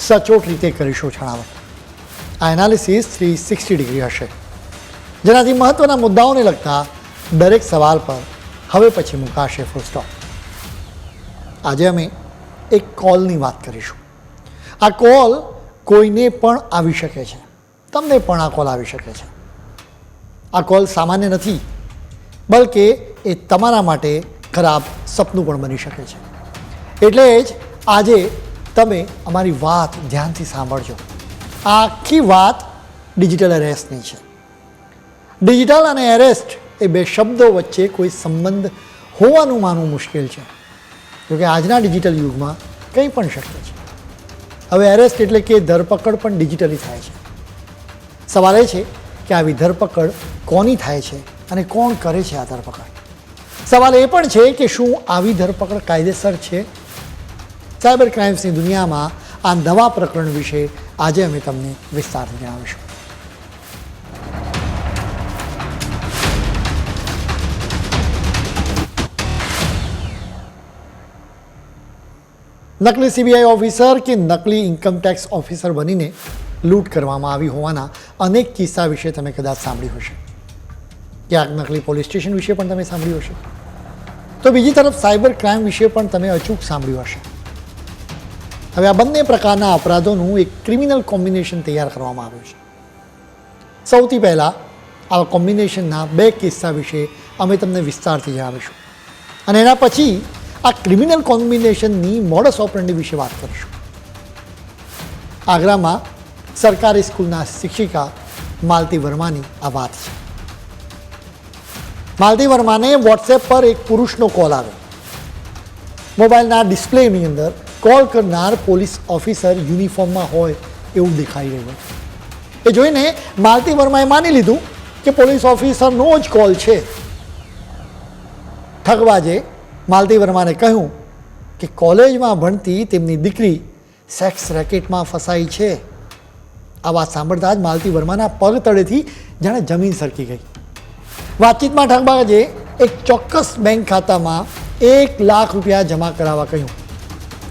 સચોટ રીતે કરીશું છણાવટ. આ એનાલિસિસ થ્રી સિક્સટી ડિગ્રી હશે. જેનાથી મહત્ત્વના મુદ્દાઓને લગતા દરેક સવાલ પર હવે પછી મુકાશે ફૂલ સ્ટોપ આજે અમે એક કોલની વાત કરીશું. આ કોલ કોઈને પણ આવી શકે છે. તમને પણ આ કોલ આવી શકે છે. આ કોલ સામાન્ય નથી, બલકે એ તમારા માટે ખરાબ સપનું પણ બની શકે છે. એટલે જ આજે તમે અમારી વાત ધ્યાનથી સાંભળજો. આખી વાત ડિજિટલ એરેસ્ટની છે. ડિજિટલ અને એરેસ્ટ એ બે શબ્દો વચ્ચે કોઈ સંબંધ હોવાનું માનવું મુશ્કેલ છે. જોકે આજના ડિજિટલ યુગમાં કંઈ પણ શક્ય છે. હવે એરેસ્ટ એટલે કે ધરપકડ પણ ડિજિટલી થાય છે. સવાલ એ છે કે આવી ધરપકડ કોની થાય છે અને કોણ કરે છે આ ધરપકડ? સવાલ એ પણ છે કે શું આવી ધરપકડ કાયદેસર છે? સાયબર ક્રાઇમ્સની દુનિયામાં આ નવા પ્રકરણ વિશે આજે અમે તમને વિસ્તારથી જણાવીશું નકલી સીબીઆઈ ઓફિસર કે નકલી ઇન્કમટેક્સ ઓફિસર બનીને લૂંટ કરવામાં આવી હોવાના અનેક કિસ્સા વિશે તમે કદાચ સાંભળ્યું હશે. ક્યાંક નકલી પોલીસ સ્ટેશન વિશે પણ તમે સાંભળ્યું હશે. તો બીજી તરફ સાયબર ક્રાઇમ વિશે પણ તમે અચૂક સાંભળ્યું હશે. હવે આ બંને પ્રકારના અપરાધોનું એક ક્રિમિનલ કોમ્બિનેશન તૈયાર કરવામાં આવ્યું છે. સૌથી પહેલાં આવા કોમ્બિનેશનના બે કિસ્સા વિશે અમે તમને વિસ્તારથી જણાવીશું. અને એના પછી આ ક્રિમિનલ કોમ્બિનેશનની મોડસ ઓપરેન્ડી વિશે વાત કરીશું. આગ્રામાં સરકારી સ્કૂલના શિક્ષિકા માલતી વર્માની આ વાત છે. માલતી વર્માને વોટ્સએપ પર એક પુરુષનો કોલ આવ્યો. મોબાઈલના ડિસ્પ્લેની અંદર કોલ કરનાર પોલીસ ઓફિસર યુનિફોર્મમાં હોય એવું દેખાઈ રહ્યું એ જોઈને માલતી વર્માએ માની લીધું કે પોલીસ ઓફિસરનો જ કોલ છે. ઠગવાજે માલતી વર્માને કહ્યું કે કોલેજમાં ભણતી તેમની દીકરી સેક્સ રેકેટમાં ફસાઈ છે. આ વાત સાંભળતા જ માલતી વર્માના પગ તળેથી જાણે જમીન સરકી ગઈ. વાતચીતમાં ઠગબાજે એક ચોક્કસ બેંક ખાતામાં એક લાખ રૂપિયા જમા કરાવવા કહ્યું.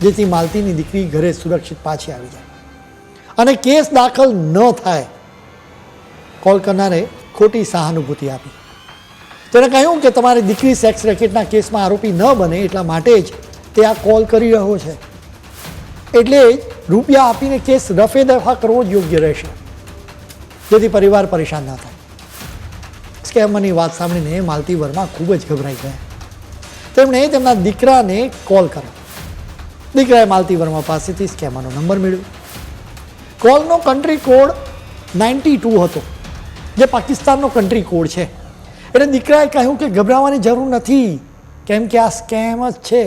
જેથી માલતીની દીકરી ઘરે સુરક્ષિત પાછી આવી જાય. અને કેસ દાખલ ન થાય કોલ કરનારે ખોટી સહાનુભૂતિ આપી. તેણે કહ્યું કે તમારી દીકરી સેક્સ રેકેટના કેસમાં આરોપી ન બને એટલા માટે જ તે આ કોલ કરી રહ્યો છે. એટલે જ રૂપિયા આપીને કેસ રફે દફા કરવો જ યોગ્ય રહેશે. જેથી પરિવાર પરેશાન ન થાય. સ્કેમરની વાત સાંભળીને માલતી વર્મા ખૂબ જ ગભરાઈ ગયા. તેમણે તેમના દીકરાને કોલ કર્યો. દીકરાએ માલતી વર્મા પાસેથી સ્કેમાનો નંબર મેળવ્યો. કોલનો કન્ટ્રી કોડ નાઇન્ટી ટુ હતો, જે પાકિસ્તાનનો કન્ટ્રી કોડ છે. એટલે દીકરાએ કહ્યું કે ગભરાવાની જરૂર નથી, કેમ કે આ સ્કેમ જ છે.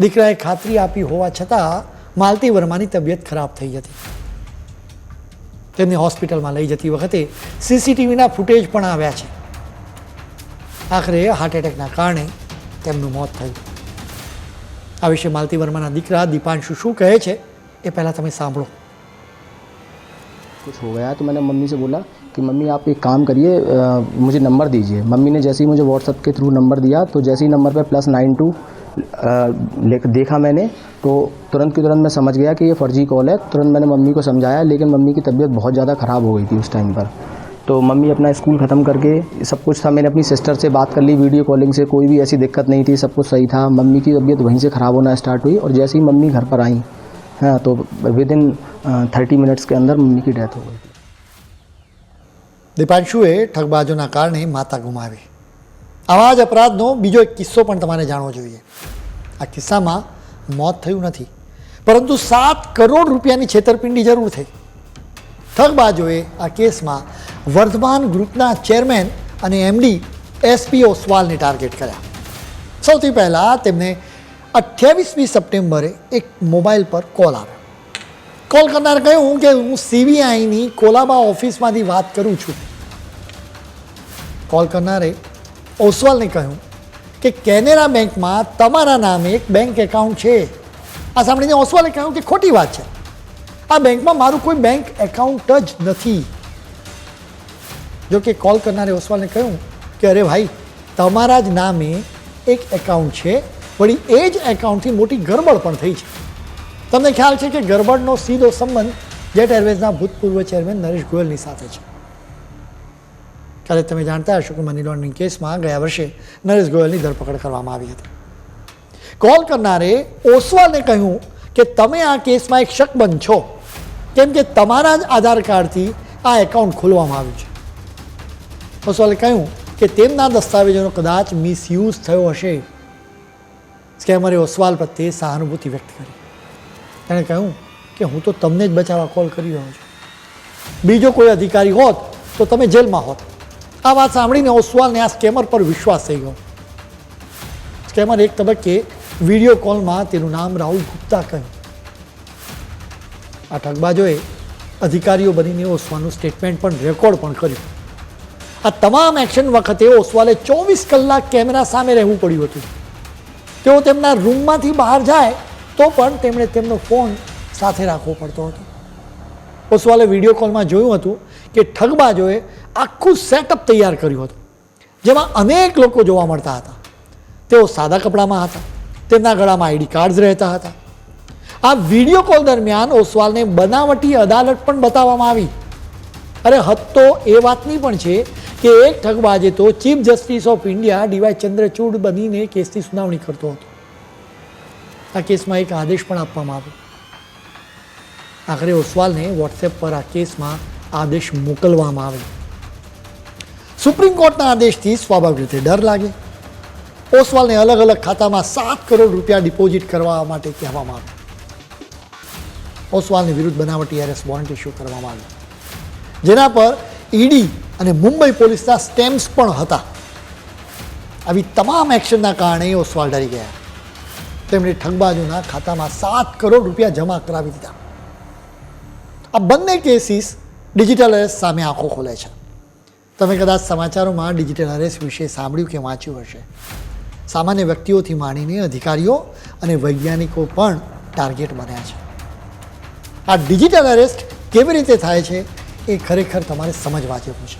દીકરાએ ખાતરી આપી હોવા છતાં માલતી વર્માની તબિયત ખરાબ થઈ હતી તેમને હોસ્પિટલમાં લઈ જતી વખતે સીસીટીવીના ફૂટેજ પણ આવ્યા છે. આખરે હાર્ટ એટેકના કારણે તેમનું મોત થયું. આ વિશે માલતી વર્માના દીકરા દીપાંશુ શું કહે છે એ પહેલાં તમે સાંભળો कुछ हो गया है तो मैंने मम्मी से बोला कि मम्मी आप एक काम करिए अ, मुझे नंबर दीजिए मम्मी ने जैसे ही मुझे व्हाट्सएप के थ्रू नंबर दिया तो जैसे ही नंबर पे प्लस नाइन टू देखा मैंने तो तुरंत की तुरंत मैं समझ गया कि ये फर्जी कॉल है तुरंत मैंने मम्मी को समझाया लेकिन मम्मी की तबीयत बहुत ज़्यादा ख़राब हो गई थी उस टाइम पर तो मम्मी अपना स्कूल ख़त्म करके सब कुछ था मैंने अपनी सिस्टर से बात कर ली वीडियो कॉलिंग से कोई भी ऐसी दिक्कत नहीं थी सब कुछ सही था मम्मी की तबीयत वहीं से ख़राब होना स्टार्ट हुई और जैसे ही मम्मी घर पर आई हाँ तो विद इन थर्टी मिनट्स के अंदर मम्मी की डेथ हो गई દીપાંશુએ ઠગબાજોના કારણે માતા ગુમાવી આવા જ અપરાધનો બીજો એક કિસ્સો પણ તમારે જાણવો જોઈએ આ કિસ્સામાં મોત થયું નથી પરંતુ સાત કરોડ રૂપિયાની છેતરપિંડી જરૂર થઈ ઠગબાજોએ આ કેસમાં વર્ધમાન ગ્રુપના ચેરમેન અને એમડી એસપી ઓસવાલને ટાર્ગેટ કર્યા. સૌથી પહેલાં તેમને અઠ્યાવીસમી સપ્ટેમ્બરે એક મોબાઈલ પર કોલ આવ્યો. કોલ કરનાર કહ્યું કે હું સીબીઆઈની કોલાબા ઓફિસમાંથી વાત કરું છું. કોલ કરનારે ઓસવાલને કહ્યું કે કેનેરા બેંકમાં તમારા નામે એક બેંક એકાઉન્ટ છે. આ સાંભળીને ઓસવાલે કહ્યું કે ખોટી વાત છે. આ બેંકમાં મારું કોઈ બેંક એકાઉન્ટ જ નથી. જો કે કોલ કરનારે ઓસવાલને કહ્યું કે, અરે ભાઈ, તમારા જ નામે એક એકાઉન્ટ છે, વળી એ જ એકાઉન્ટથી મોટી ગરબડ પણ થઈ છે. તમને ખ્યાલ છે કે ગરબડનો સીધો સંબંધ જેટ એરવેઝના ભૂતપૂર્વ ચેરમેન નરેશ ગોયલની સાથે છે. ત્યારે તમે જાણતા હશો કે મની લોન્ડરિંગ કેસમાં ગયા વર્ષે નરેશ ગોયલની ધરપકડ કરવામાં આવી હતી. કોલ કરનારે ઓસવાલને કહ્યું કે, તમે આ કેસમાં એક શકબંધ છો. કેમ કે તમારા જ આધાર કાર્ડથી આ એકાઉન્ટ ખોલવામાં આવ્યું છે. ઓસવાલે કહ્યું કે તેમના દસ્તાવેજોનો કદાચ મિસયુઝ થયો હશે. સ્કેમરે ઓસવાલ પ્રત્યે સહાનુભૂતિ વ્યક્ત કરી. તેણે કહ્યું કે હું તો તમને જ બચાવવા કોલ કરી રહ્યો છું. બીજો કોઈ અધિકારી હોત તો તમે જેલમાં હોત. આ વાત સાંભળીને ઓસવાલને આ સ્કેમર પર વિશ્વાસ થઈ ગયો. સ્કેમર એક તબક્કે વીડિયો કોલમાં તેનું નામ રાહુલ ગુપ્તા કહ્યું. આ ઠગબાજોએ અધિકારીઓ બનીને ઓસવાનું સ્ટેટમેન્ટ પણ રેકોર્ડ પણ કર્યું. આ તમામ એક્શન વખતે ઓસવાલે ચોવીસ કલાક કેમેરા સામે રહેવું પડ્યું હતું. તેઓ તેમના રૂમમાંથી બહાર જાય તો પણ તેમણે તેમનો ફોન સાથે રાખવો પડતો હતો. ઓસવાલે વીડિયો કોલમાં જોયું હતું કે ઠગબાજોએ આખું સેટઅપ તૈયાર કર્યું હતું, જેમાં અનેક લોકો જોવા મળતા હતા. તેઓ સાદા કપડામાં હતા, તેમના ગળામાં આઈડી કાર્ડ્સ રહેતા હતા આ વીડિયો કોલ દરમિયાન ઓસવાલને બનાવટી અદાલત પણ બતાવવામાં આવી. અરે હદ તો એ વાતની પણ છે કે એક ઠગબાજે તો chief justice of India DY Chandrachud બનીને કેસની સુનાવણી કરતો હતો. આ કેસમાં એક આદેશ પણ આપવામાં આવ્યો. આખરે ઓસવાલને વોટ્સએપ પર આ કેસમાં આદેશ મોકલવામાં આવ્યો. સુપ્રીમ કોર્ટના આદેશથી સ્વાભાવિક રીતે ડર લાગે. ઓસવાલને અલગ અલગ ખાતામાં સાત કરોડ રૂપિયા ડિપોઝિટ કરવા માટે કહેવામાં આવ્યું. ઓસવાલની વિરુદ્ધ બનાવટી એરેસ્ટ વોરંટ ઇસ્યુ કરવામાં આવ્યું. જેના પર ઈડી અને મુંબઈ પોલીસના સ્ટેમ્પ્સ પણ હતા. આવી તમામ એક્શનના કારણે ઓસવાલ ડરી ગયા. તેમણે ઠગબાજોના ખાતામાં સાત કરોડ રૂપિયા જમા કરાવી દીધા. આ બંને કેસીસ ડિજિટલ અરેસ્ટ સામે આંખો ખોલે છે. તમે કદાચ સમાચારોમાં ડિજિટલ અરેસ્ટ વિશે સાંભળ્યું કે વાંચ્યું હશે. સામાન્ય વ્યક્તિઓથી માંડીને અધિકારીઓ અને વૈજ્ઞાનિકો પણ ટાર્ગેટ બન્યા છે. આ ડિજિટલ અરેસ્ટ કેવી રીતે થાય છે એ ખરેખર તમારે સમજવા જેવું છે.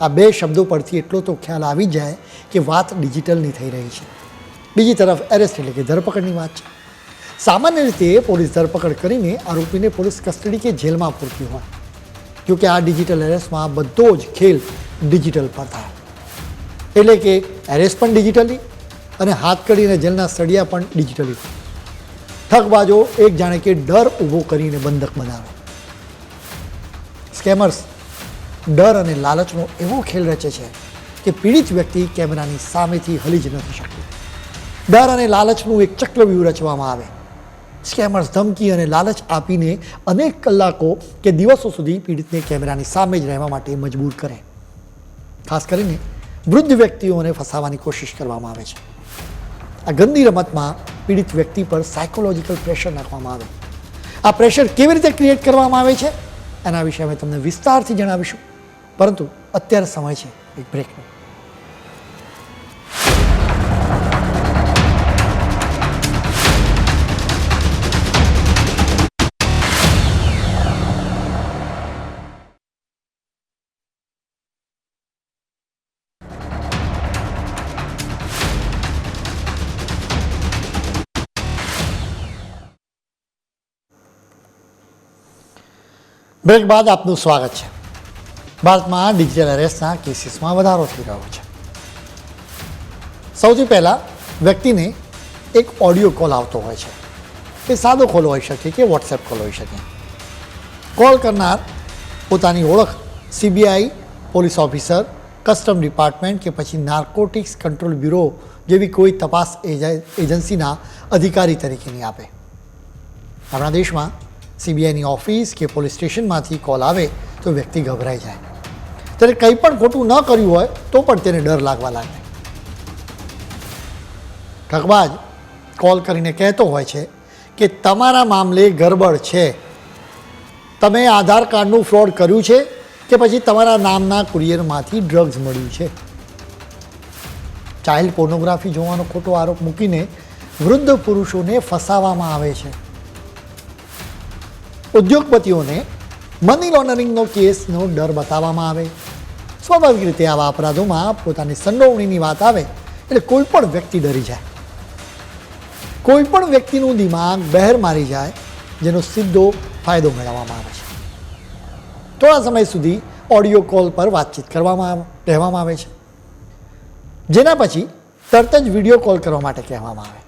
આ બે શબ્દો પરથી એટલો તો ખ્યાલ આવી જાય કે વાત ડિજિટલની થઈ રહી છે. બીજી તરફ એરેસ્ટ એટલે કે ધરપકડની વાત છે. સામાન્ય રીતે પોલીસ ધરપકડ કરીને આરોપીને પોલીસ કસ્ટડી કે જેલમાં પૂરતી હોય. જોકે આ ડિજિટલ એરેસ્ટમાં બધો જ ખેલ ડિજિટલ પર થાય. એટલે કે એરેસ્ટ પણ ડિજિટલી અને હાથ કડીને જેલના સળિયા પણ ડિજિટલી. ઠગબાજો એક જાણે કે ડર ઊભો કરીને બંધક બનાવે. સ્કેમર્સ, ડર અને લાલચનો એવો ખેલ રચે છે કે પીડિત વ્યક્તિ કેમેરાની સામેથી હલી જ નથી શકતી ડર અને લાલચનું એક ચક્રવ્યૂહ રચવામાં આવે. સ્કેમર્સ ધમકી અને લાલચ આપીને અનેક કલાકો કે દિવસો સુધી પીડિતને કેમેરાની સામે જ રહેવા માટે મજબૂર કરે. ખાસ કરીને વૃદ્ધ વ્યક્તિઓને ફસાવવાની કોશિશ કરવામાં આવે છે. આ ગંદી રમતમાં પીડિત વ્યક્તિ પર સાયકોલોજીકલ પ્રેશર નાખવામાં આવે. આ પ્રેશર કેવી રીતે ક્રિએટ કરવામાં આવે છે? એના વિશે અમે તમને વિસ્તારથી જણાવીશું. પરંતુ અત્યારે સમય છે એક બ્રેકનો બ્રેક બાદ આપનું સ્વાગત છે. ભારતમાં ડિજિટલ એરેસ્ટના કેસીસમાં વધારો થઈ રહ્યો છે. સૌથી પહેલાં વ્યક્તિને એક ઓડિયો કોલ આવતો હોય છે. એ સાદો કોલ હોઈ શકે કે વોટ્સએપ કોલ હોઈ શકે. કોલ કરનાર પોતાની ઓળખ CBI, police officer, custom department કે પછી નાર્કોટિક્સ કંટ્રોલ બ્યુરો જેવી કોઈ તપાસ એજ- એજન્સીના અધિકારી તરીકેની આપે. આપણા દેશમાં સીબીઆઈની ઓફિસ કે પોલીસ સ્ટેશનમાંથી કોલ આવે તો વ્યક્તિ ગભરાઈ જાય. ત્યારે કંઈ પણ ખોટું ન કર્યું હોય તો પણ તેને ડર લાગવા લાગે. ઠગબાજ કોલ કરીને કહેતો હોય છે કે તમારા મામલે ગરબડ છે. તમે આધાર કાર્ડનું ફ્રોડ કર્યું છે કે પછી તમારા નામના કુરિયરમાંથી ડ્રગ્સ મળ્યું છે? ચાઇલ્ડ પોર્નોગ્રાફી જોવાનો ખોટો આરોપ મૂકીને વૃદ્ધ પુરુષોને ફસાવવામાં આવે છે. ઉદ્યોગપતિઓને મની લોન્ડરિંગનો કેસનો ડર બતાવવામાં આવે. સ્વાભાવિક રીતે આવા અપરાધોમાં પોતાની સંડોવણીની વાત આવે એટલે કોઈ પણ વ્યક્તિ ડરી જાય. કોઈ પણ વ્યક્તિનું દિમાગ બહેર મારી જાય, જેનો સીધો ફાયદો મેળવવામાં આવે છે. થોડા સમય સુધી ઓડિયો કોલ પર વાતચીત કરવામાં કહેવામાં આવે છે. જેના પછી તરત જ વીડિયો કોલ કરવા માટે કહેવામાં આવે.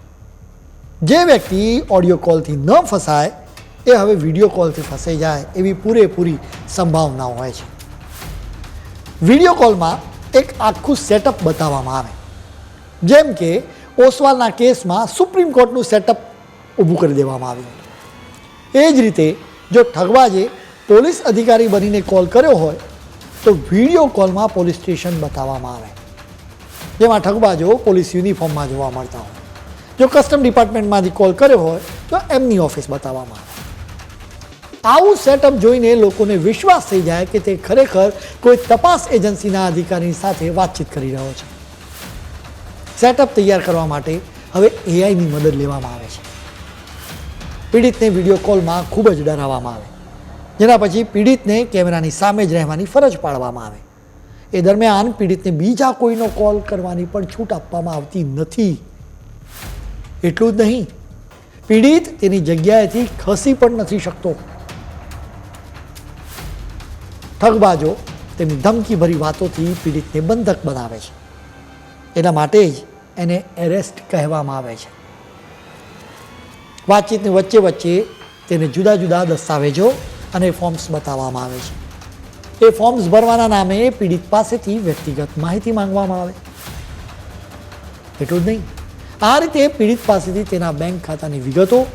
જે વ્યક્તિ ઓડિયો કોલથી ન ફસાય એ હવે વીડિયો કોલથી ફસાઈ જાય એવી પૂરેપૂરી સંભાવનાઓ હોય છે. વીડિયો કોલમાં એક આખું સેટઅપ બતાવવામાં આવે. જેમ કે ઓસવાલના કેસમાં સુપ્રીમ કોર્ટનું સેટઅપ ઊભું કરી દેવામાં આવ્યું. એ જ રીતે જો ઠગવાજે પોલીસ અધિકારી બનીને કોલ કર્યો હોય, તો વીડિયો કોલમાં પોલીસ સ્ટેશન બતાવવામાં આવે. જેમાં ઠગબાજો પોલીસ યુનિફોર્મમાં જોવા મળતા હોય. જો કસ્ટમ ડિપાર્ટમેન્ટમાંથી કોલ કર્યો હોય, તો એમની ઓફિસ બતાવવામાં આવે. આવું સેટઅપ જોઈને લોકોને વિશ્વાસ થઈ જાય કે તે ખરેખર કોઈ તપાસ એજન્સીના અધિકારી સાથે વાતચીત કરી રહ્યો છે. સેટઅપ તૈયાર કરવા માટે હવે એઆઈની મદદ લેવામાં આવે છે. પીડિતને વીડિયો કોલમાં ખૂબ જ ડરાવવામાં આવે. જેના પછી પીડિતને કેમેરાની સામે જ રહેવાની ફરજ પાડવામાં આવે. એ દરમિયાન પીડિતને બીજા કોઈનો કોલ કરવાની પણ છૂટ આપવામાં આવતી નથી. એટલું જ નહીં. પીડિત તેની જગ્યાએથી ખસી પણ નથી શકતો. ઠગબાજો તેમની ધમકીભરી વાતોથી પીડિતને બંધક બનાવે છે. એના માટે જ એને એરેસ્ટ કહેવામાં આવે છે. વાતચીતની વચ્ચે વચ્ચે તેને જુદા જુદા દસ્તાવેજો અને ફોર્મ્સ બતાવવામાં આવે છે. એ ફોર્મ્સ ભરવાના નામે પીડિત પાસેથી વ્યક્તિગત માહિતી માંગવામાં આવે. એટલું જ નહીં. આ રીતે પીડિત પાસેથી તેના બેંક ખાતાની વિગતો,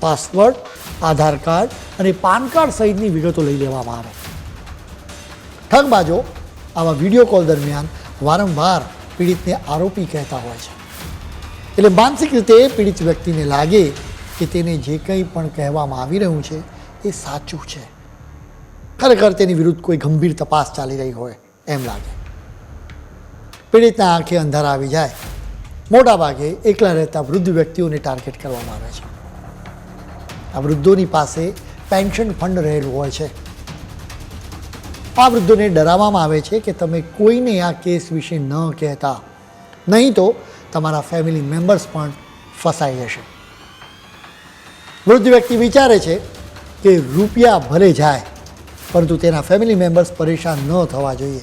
પાસવર્ડ, આધાર કાર્ડ અને પાન કાર્ડ સહિતની વિગતો લઈ લેવામાં આવે. ઠગબાજો આવા વીડિયો કોલ દરમિયાન વારંવાર પીડિતને આરોપી કહેતા હોય છે. એટલે માનસિક રીતે પીડિત વ્યક્તિને લાગે કે તેને જે કંઈ પણ કહેવામાં આવી રહ્યું છે, એ સાચું છે. ખરેખર તેની વિરુદ્ધ કોઈ ગંભીર તપાસ ચાલી રહી હોય એમ લાગે. પીડિતના આંખે અંધારા આવી જાય. મોટાભાગે એકલા રહેતા વૃદ્ધ વ્યક્તિઓને ટાર્ગેટ કરવામાં આવે છે. આ વૃદ્ધોની પાસે પેન્શન ફંડ રહેલું હોય છે. આ વૃદ્ધોને ડરાવવામાં આવે છે કે તમે કોઈને આ કેસ વિશે ન કહેતા. નહીં તો તમારા ફેમિલી મેમ્બર્સ પણ ફસાઈ જશે. વૃદ્ધ વ્યક્તિ વિચારે છે કે રૂપિયા ભલે જાય, પરંતુ તેના ફેમિલી મેમ્બર્સ પરેશાન ન થવા જોઈએ.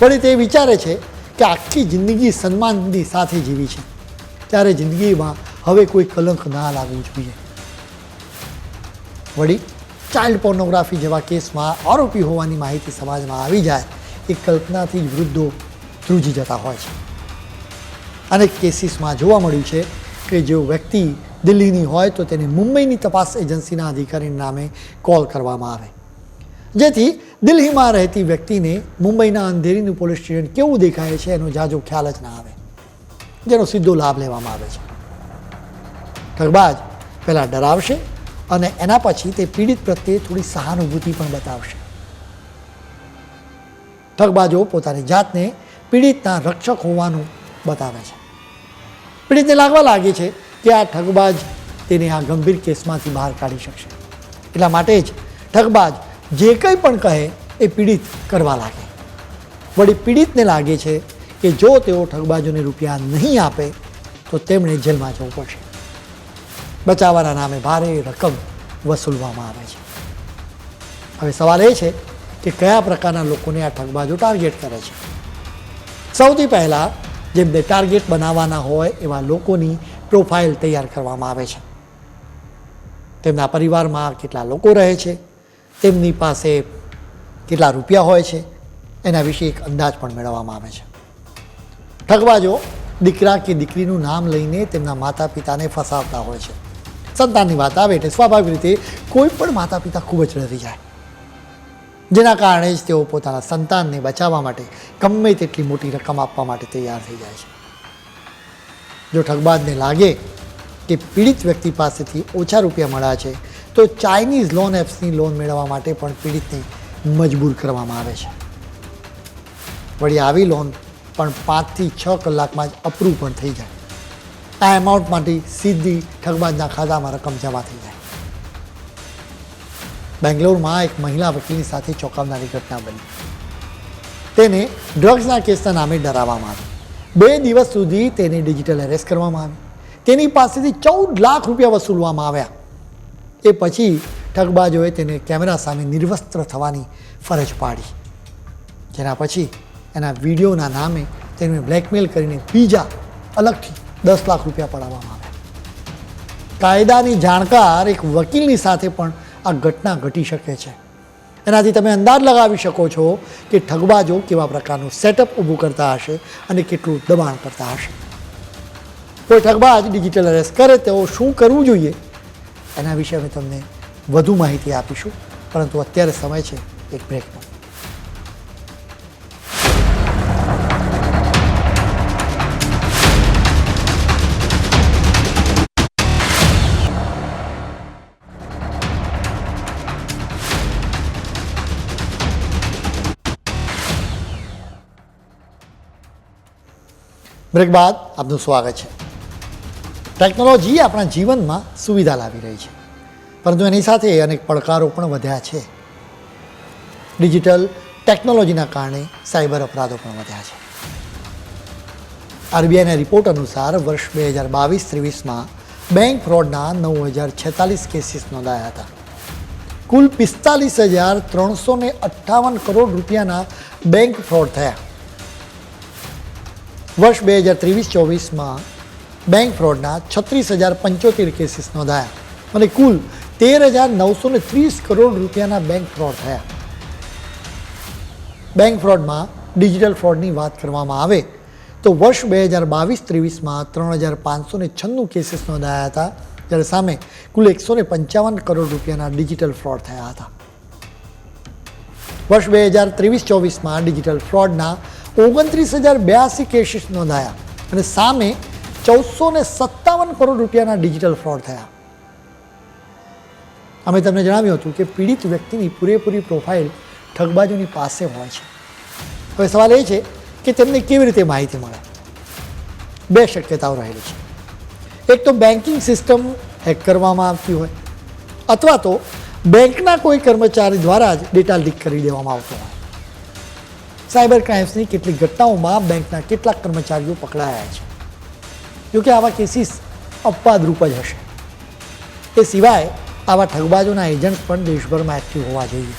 વળી તે વિચારે છે કે આખી જિંદગી સન્માનની સાથે જીવી છે. ત્યારે જિંદગીમાં હવે કોઈ કલંક ના લાગવું જોઈએ. વળી ચાઇલ્ડ પોર્નોગ્રાફી જેવા કેસમાં આરોપી હોવાની માહિતી સમાજમાં આવી જાય, એ કલ્પનાથી જ વૃદ્ધો ધ્રુજી જતા હોય છે. અનેક કેસીસમાં જોવા મળ્યું છે કે જો વ્યક્તિ દિલ્હીની હોય તો તેને મુંબઈની તપાસ એજન્સીના અધિકારીના નામે કોલ કરવામાં આવે. જેથી દિલ્હીમાં રહેતી વ્યક્તિને મુંબઈના અંધેરીનું પોલીસ સ્ટેશન કેવું દેખાય છે એનો જાજો ખ્યાલ જ ના આવે, જેનો સીધો લાભ લેવામાં આવે છે. ઠગબાજ પહેલાં ડરાવશે અને એના પછી તે પીડિત પ્રત્યે થોડી સહાનુભૂતિ પણ બતાવશે. ઠગબાજો પોતાની જાતને પીડિતના રક્ષક હોવાનું બતાવે છે. પીડિતને લાગવા લાગે છે કે આ ઠગબાજ તેને આ ગંભીર કેસમાંથી બહાર કાઢી શકશે. એટલા માટે જ ઠગબાજ જે કંઈ પણ કહે એ પીડિત કરવા લાગે. વળી પીડિતને લાગે છે કે જો તેઓ ઠગબાજોને રૂપિયા નહીં આપે, તો તેમણે જેલમાં જવું પડશે. બચાવવાના નામે ભારે રકમ વસૂલવામાં આવે છે. હવે સવાલ એ છે કે કયા પ્રકારના લોકોને આ ઠગબાજો ટાર્ગેટ કરે છે? સૌથી પહેલાં જેમને ટાર્ગેટ બનાવવાના હોય એવા લોકોની પ્રોફાઇલ તૈયાર કરવામાં આવે છે. તેમના પરિવારમાં કેટલા લોકો રહે છે? તેમની પાસે કેટલા રૂપિયા હોય છે? એના વિશે એક અંદાજ પણ મેળવવામાં આવે છે. ઠગબાજો દીકરા કે દીકરીનું નામ લઈને તેમના માતા પિતાને ફસાવતા હોય છે. સંતાનની વાત આવે એટલે સ્વાભાવિક રીતે કોઈ પણ માતા પિતા ખૂબ જ ડરી જાય. જેના કારણે જ તેઓ પોતાના સંતાનને બચાવવા માટે ગમે તેટલી મોટી રકમ આપવા માટે તૈયાર થઈ જાય છે. જો ઠગબાજને લાગે કે પીડિત વ્યક્તિ પાસેથી ઓછા રૂપિયા મળ્યા છે, તો ચાઇનીઝ લોન એપ્સની લોન મેળવવા માટે પણ પીડિતને મજબૂર કરવામાં આવે છે. વળી આવી લોન પણ પાંચથી છ કલાકમાં જ અપ્રૂવ પણ થઈ જાય. આ એમાઉન્ટમાંથી સીધી ઠગબાજના ખાતામાં રકમ જમા થઈ જાય. બેંગ્લોરમાં એક મહિલા વકીલની સાથે ચોંકાવનારી ઘટના બની. તેને ડ્રગ્સના કેસના નામે ડરાવવામાં આવી. બે દિવસ સુધી તેને ડિજિટલ એરેસ્ટ કરવામાં આવી. તેની પાસેથી ચૌદ લાખ રૂપિયા વસૂલવામાં આવ્યા. એ પછી ઠગબાજોએ તેને કેમેરા સામે નિર્વસ્ત્ર થવાની ફરજ પાડી. જેના પછી એના વિડીયોના નામે તેને બ્લેકમેલ કરીને બીજા અલગથી દસ લાખ રૂપિયા પડાવવામાં આવ્યા કાયદાની જાણકાર એક વકીલની સાથે પણ આ ઘટના ઘટી શકે છે. એનાથી તમે અંદાજ લગાવી શકો છો કે ઠગબાજો કેવા પ્રકારનું સેટઅપ ઊભું કરતા હશે અને કેટલું દબાણ કરતા હશે. કોઈ ઠગબાજ ડિજિટલ અરેસ્ટ કરે, તેઓ શું કરવું જોઈએ? એના વિશે અમે તમને વધુ માહિતી આપીશું. પરંતુ અત્યારે સમય છે, એક બ્રેકનો બ્રેક બાદ આપનું સ્વાગત છે. ટેકનોલોજી આપણા જીવનમાં સુવિધા લાવી રહી છે. પરંતુ એની સાથે અનેક પડકારો પણ વધ્યા છે. ડિજિટલ ટેકનોલોજીના કારણે સાયબર અપરાધો પણ વધ્યા છે. આરબીઆઈના રિપોર્ટ અનુસાર વર્ષ બે હજાર બાવીસ ત્રેવીસમાં બેંક ફ્રોડના નવ હજાર છેતાલીસ કેસીસ નોંધાયા હતા. કુલ પિસ્તાલીસ હજાર ત્રણસો ને અઠ્ઠાવન કરોડ રૂપિયાના બેંક ફ્રોડ થયા. વર્ષ બે હજાર ત્રેવીસ ચોવીસમાં બેંક ફ્રોડના છત્રીસ હજાર પંચોતેર કેસીસ નોંધાયા અને કુલ તેર હજાર નવસો ને ત્રીસ કરોડ રૂપિયાના બેંક ફ્રોડ થયા. બેંક ફ્રોડમાં ડિજિટલ ફ્રોડની વાત કરવામાં આવે તો વર્ષ બે હજાર બાવીસ ત્રેવીસમાં ત્રણ હજાર પાંચસો ને છન્નું કેસીસ નોંધાયા હતા, જ્યારે સામે કુલ એકસો ને પંચાવન કરોડ રૂપિયાના ડિજિટલ ફ્રોડ થયા હતા. વર્ષ બે હજાર ત્રેવીસ ચોવીસમાં ડિજિટલ ફ્રોડના ઓગણત્રીસ હજાર બ્યાસી કેસીસ નોંધાયા અને સામે ચૌદસો ને સત્તાવન કરોડ રૂપિયાના ડિજિટલ ફ્રોડ થયા. અમે તમને જણાવ્યું હતું કે પીડિત વ્યક્તિની પૂરેપૂરી પ્રોફાઇલ ઠગબાજોની પાસે હોય છે. હવે સવાલ એ છે કે તેમને કેવી રીતે માહિતી મળે? બે શક્યતાઓ રહેલી છે. એક તો બેન્કિંગ સિસ્ટમ હેક કરવામાં આવતી હોય અથવા તો બેંકના કોઈ કર્મચારી દ્વારા જ ડેટા લીક કરી દેવામાં આવતો હોય. સાયબર ક્રાઇમ્સની કેટલીક ઘટનાઓમાં બેંકના કેટલાક કર્મચારીઓ પકડાયા છે. જોકે આવા કેસીસ અપવાદરૂપ જ હશે. એ સિવાય આવા ઠગબાજોના એજન્ટ પણ દેશભરમાં એક્ટિવ હોવા જોઈએ.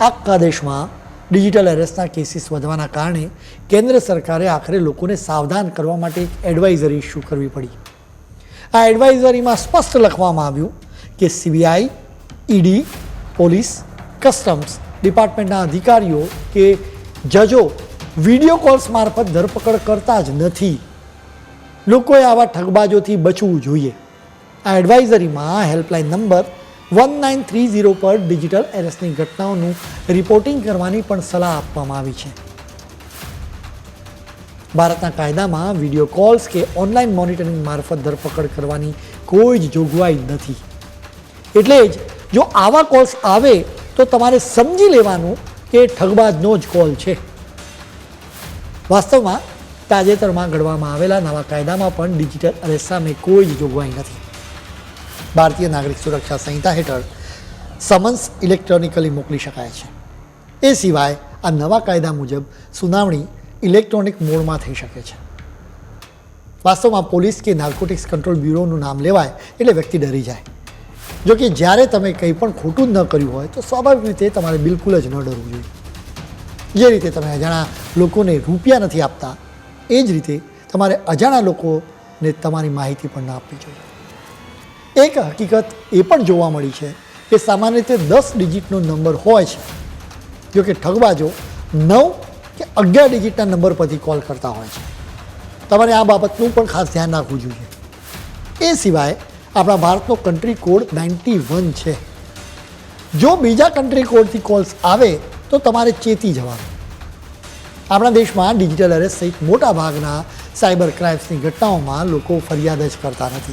આખા દેશમાં ડિજિટલ એરેસ્ટના કેસીસ વધવાના કારણે કેન્દ્ર સરકારે આખરે લોકોને સાવધાન કરવા માટે એક એડવાઇઝરી ઇસ્યુ કરવી પડી. આ એડવાઇઝરીમાં સ્પષ્ટ લખવામાં આવ્યું કે સીબીઆઈ ઈડી પોલીસ કસ્ટમ્સ ડિપાર્ટમેન્ટના અધિકારીઓ કે જજો વીડિયો કોલ્સ મારફત ધરપકડ કરતા જ નથી. લોકોએ આવા ઠગબાજોથી બચવું જોઈએ. આ એડવાઇઝરીમાં helpline number one nine three zero પર ડિજિટલ એરેસ્ટની ઘટનાઓનું રિપોર્ટિંગ કરવાની પણ સલાહ આપવામાં આવી છે. ભારતના કાયદામાં વીડિયો કોલ્સ કે ઓનલાઈન મોનિટરિંગ મારફત ધરપકડ કરવાની કોઈ જ જોગવાઈ નથી. એટલે જ જો આવા કોલ્સ આવે તો તમારે સમજી લેવાનું કે ઠગબાજનો જ કોલ છે. વાસ્તવમાં તાજેતરમાં ઘડવામાં આવેલા નવા કાયદામાં પણ ડિજિટલ અરેસ્ટ સામે કોઈ જ જોગવાઈ નથી. ભારતીય નાગરિક સુરક્ષા સંહિતા હેઠળ સમન્સ ઇલેક્ટ્રોનિકલી મોકલી શકાય છે. એ સિવાય આ નવા કાયદા મુજબ સુનાવણી ઇલેક્ટ્રોનિક મોડમાં થઈ શકે છે. વાસ્તવમાં પોલીસ કે નાર્કોટિક્સ કંટ્રોલ બ્યુરોનું નામ લેવાય એટલે વ્યક્તિ ડરી જાય. જો કે જ્યારે તમે કંઈ પણ ખોટું જ ન કર્યું હોય, તો સ્વાભાવિક રીતે તમારે બિલકુલ જ ન ડરવું જોઈએ. જે રીતે તમે અજાણા લોકોને રૂપિયા નથી આપતા, એ જ રીતે તમારે અજાણા લોકોને તમારી માહિતી પણ ના આપવી જોઈએ. એક હકીકત એ પણ જોવા મળી છે કે સામાન્ય રીતે દસ ડિજિટનો નંબર હોય છે. જો કે ઠગબાજો નવ કે અગિયાર ડિજિટના નંબર પરથી કોલ કરતા હોય છે. તમારે આ બાબતનું પણ ખાસ ધ્યાન રાખવું જોઈએ. એ સિવાય આપણા ભારતનો કન્ટ્રી કોડ નાઇન્ટી વન છે. જો બીજા કન્ટ્રી કોડથી કોલ્સ આવે, તો તમારે ચેતી જવાનું. આપણા દેશમાં ડિજિટલ અરેસ્ટ સહિત મોટા ભાગના સાયબર ક્રાઇમ્સની ઘટનાઓમાં લોકો ફરિયાદ જ કરતા નથી.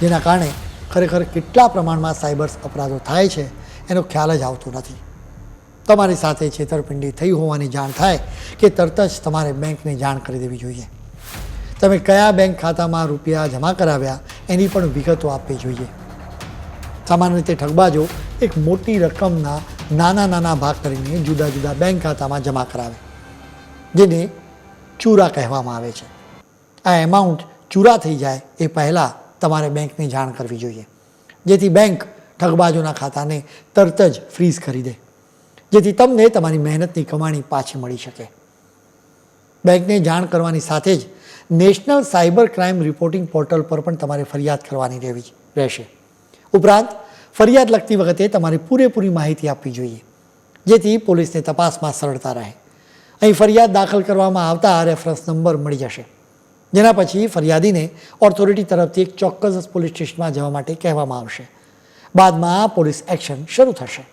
જેના કારણે ખરેખર કેટલા પ્રમાણમાં સાયબર અપરાધો થાય છે, એનો ખ્યાલ જ આવતો નથી. તમારી સાથે છેતરપિંડી થઈ હોવાની જાણ થાય કે તરત જ તમારે બેંકને જાણ કરી દેવી જોઈએ. તમે કયા બેંક ખાતામાં રૂપિયા જમા કરાવ્યા એની પણ વિગતો આપવી જોઈએ. સામાન્ય રીતે ઠગબાજો એક મોટી રકમના નાના નાના ભાગ કરીને જુદા જુદા બેંક ખાતામાં જમા કરાવે, જેને ચૂરા કહેવામાં આવે છે. આ એમાઉન્ટ ચૂરા થઈ જાય એ પહેલાં તમારે બેંકને જાણ કરવી જોઈએ, જેથી બેંક ઠગબાજોના ખાતાને તરત જ ફ્રીઝ કરી દે, જેથી તમને તમારી મહેનતની કમાણી પાછી મળી શકે. બેંકને જાણ કરવાની સાથે જ national cyber crime reporting portal પર પણ તમારે ફરિયાદ કરવાની રહેવી રહેશે. ઉપરાંત, ફરિયાદ લખતી વખતે તમારે પૂરેપૂરી માહિતી આપવી જોઈએ, જેથી પોલીસને તપાસમાં સરળતા રહે. અહીં ફરિયાદ દાખલ કરવામાં આવતા રેફરન્સ નંબર મળી જશે. જેના પછી ફરિયાદીને ઓથોરિટી તરફથી એક ચોક્કસ પોલીસ સ્ટેશનમાં જવા માટે કહેવામાં આવશે. બાદમાં પોલીસ એક્શન શરૂ થશે.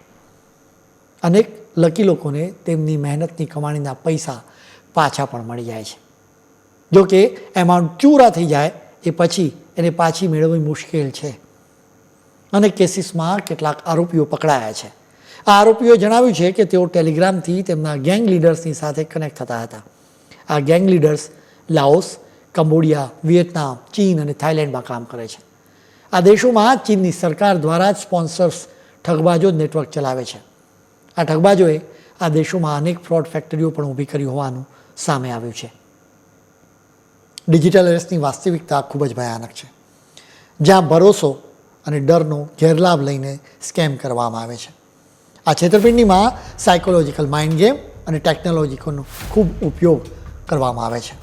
અનેક લકી લોકોને તેમની મહેનતની કમાણીના પૈસા પાછા પણ મળી જાય છે. જો કે એમાઉન્ટ ચૂરા થઈ જાય, એ પછી એને પાછી મેળવવી મુશ્કેલ છે. અને કેસીસમાં કેટલાક આરોપીઓ પકડાયા છે. આ આરોપીઓએ જણાવ્યું છે કે તેઓ ટેલિગ્રામથી તેમના ગેંગ લીડર્સની સાથે કનેક્ટ થતા હતા. આ gang leaders Laos, Cambodia, Vietnam, ચીન અને થાઇલેન્ડમાં કામ કરે છે. આ દેશોમાં ચીનની સરકાર દ્વારા જ સ્પોન્સર્સ ઠગબાજો નેટવર્ક ચલાવે છે. આ ઠગબાજોએ આ દેશોમાં અનેક ફ્રોડ ફેક્ટરીઓ પણ ઊભી કરી હોવાનું સામે આવ્યું છે. ડિજિટલ એરેસ્ટની વાસ્તવિકતા ખૂબ જ ભયાનક છે, જ્યાં ભરોસો અને ડરનો ગેરલાભ લઈને સ્કેમ કરવામાં આવે છે. આ છેતરપિંડીમાં સાયકોલોજીકલ માઇન્ડ ગેમ અને ટેકનોલોજીનો ખૂબ ઉપયોગ કરવામાં આવે છે.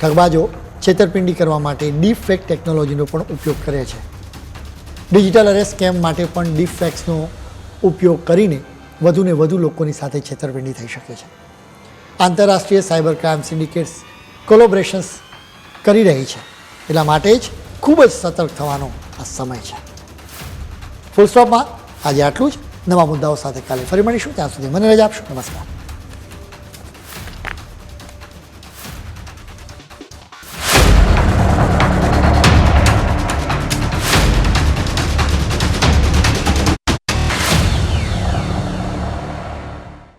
ઠગબાજો છેતરપિંડી કરવા માટે ડીપ ફેક ટેકનોલોજીનો પણ ઉપયોગ કરે છે. ડિજિટલ અરેસ્ટ સ્કેમ માટે પણ ડીપ ફેક્સનો ઉપયોગ કરીને વધુને વધુ લોકોની સાથે છેતરપિંડી થઈ શકે છે. આંતરરાષ્ટ્રીય સાયબર ક્રાઇમ સિન્ડિકેટ્સ કોલોબરેશન્સ કરી રહી છે. એટલા માટે જ ખૂબ જ સતર્ક થવાનો આ સમય છે. ફૂલસ્ટોપમાં આજે આટલું જ. નવા મુદ્દાઓ સાથે કાલે ફરી મળીશું. ત્યાં સુધી મને રજા આપશો. નમસ્કાર.